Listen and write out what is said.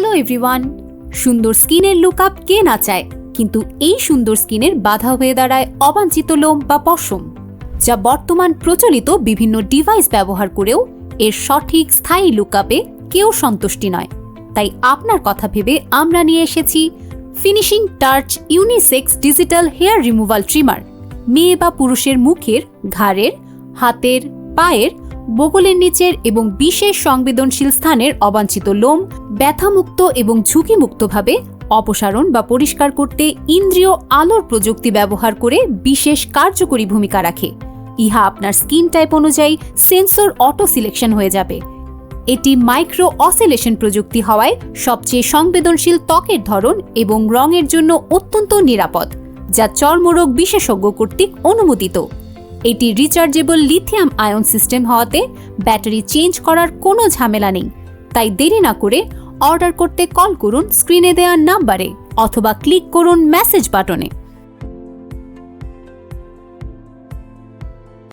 Hello everyone. সুন্দর স্কিনের lookup কে না চায়, কিন্তু এই সুন্দর স্কিনের বাধা হয়ে দাঁড়ায় অবাঞ্ছিত লোম বা পশম, যা বর্তমান প্রচলিত বিভিন্ন ডিভাইস ব্যবহার করেও এর সঠিক স্থায়ী লুকআপে কেউ সন্তুষ্টি নয়। তাই আপনার কথা ভেবে আমরা নিয়ে এসেছি finishing touch unisex digital hair removal trimmer. মেয়ে বা পুরুষের মুখের, ঘাড়ের, হাতের, পায়ের বগলের নিচের এবং বিশেষ সংবেদনশীল স্থানের অবাঞ্ছিত লোম, ব্যথামুক্ত এবং ঝুঁকিমুক্তভাবে অপসারণ বা পরিষ্কার করতে ইন্দ্রিয় আলোর প্রযুক্তি ব্যবহার করে বিশেষ কার্যকরী ভূমিকা রাখে। ইহা আপনার স্কিন টাইপ অনুযায়ী সেন্সর অটো সিলেকশন হয়ে যাবে। এটি মাইক্রো অসিলেশন প্রযুক্তি হওয়ায় সবচেয়ে সংবেদনশীল ত্বকের ধরন এবং রঙের জন্য অত্যন্ত নিরাপদ, যা চর্মরোগ বিশেষজ্ঞ কর্তৃক অনুমোদিত। এটি রিচার্জেবল লিথিয়াম আয়ন সিস্টেম হওয়াতে ব্যাটারি চেঞ্জ করার কোনো ঝামেলা নেই। তাই দেরি না করে অর্ডার করতে কল করুন স্ক্রিনে দেওয়ার নাম্বারে অথবা ক্লিক করুন মেসেজ বাটনে